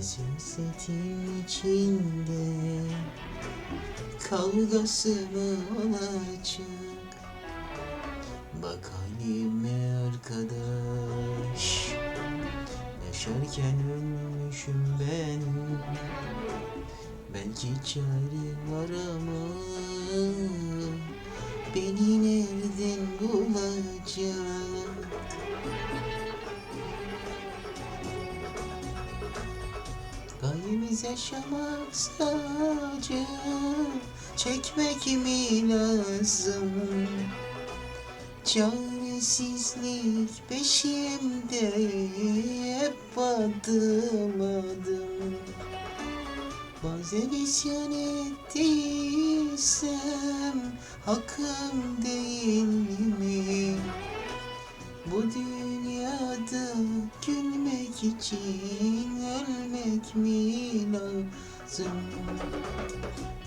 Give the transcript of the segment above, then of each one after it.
Siyasetin içinde Kavgası mı olacak Bak halime arkadaş Yaşarken ölmüşüm ben. Belki çare var ama Beni nereden bulacak Gayemiz yaşamak sadece Çekmek mi lazım Çaresizlik peşimde Hep adım adım Bazen isyan ettiysem Hakkım değil mi? Bu dünyada gülmek için ölmek mi lazım?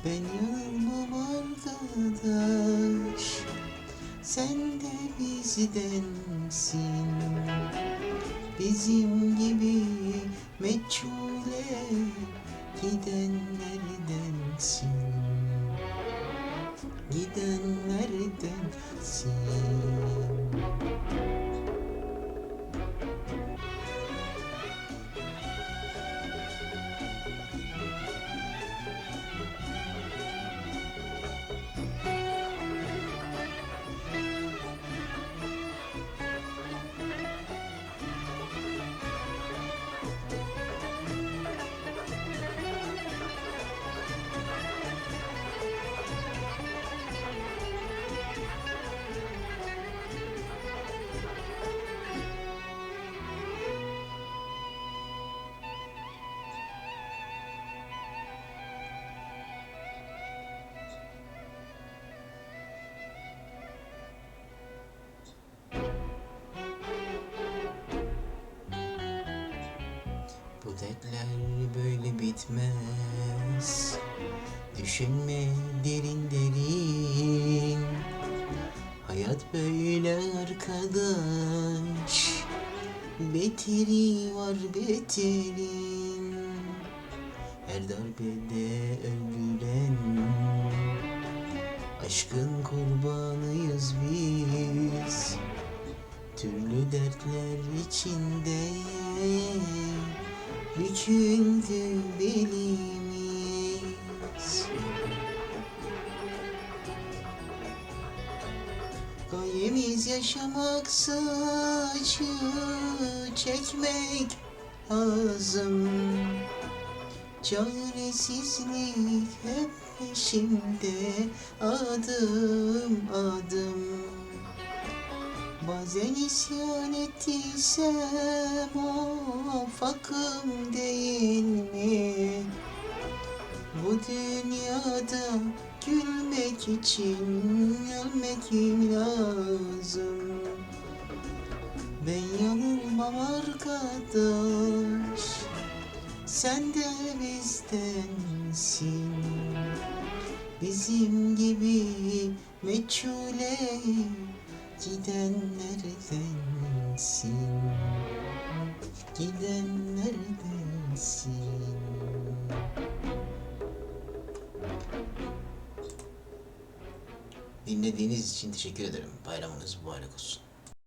Ben yanılmam arkadaş Sen de bizdensin. Bizim gibi meçhule gidenlerdensin. Gidenlerdensin dertler böyle bitmez. Düşünme derin derin. Hayat böyle arkadaş. Beteri var beterin. Her darbede öldüren. Aşkın kurbanıyız biz. Türlü dertler içinde Büküldü belimiz Gayemiz yaşamak saçı çekmek lazım. Çaresizlik hep peşimde adım adım Bazen isyan ettiysem hakkım değil mi? Bu dünyada gülmek için ölmek lazım Ben yanılmam arkadaş Sen de bizdensin Bizim gibi meçhule gidenlerdensin Gidenlerdensin Dinlediğiniz için teşekkür ederim. Bayramınız mübarek olsun.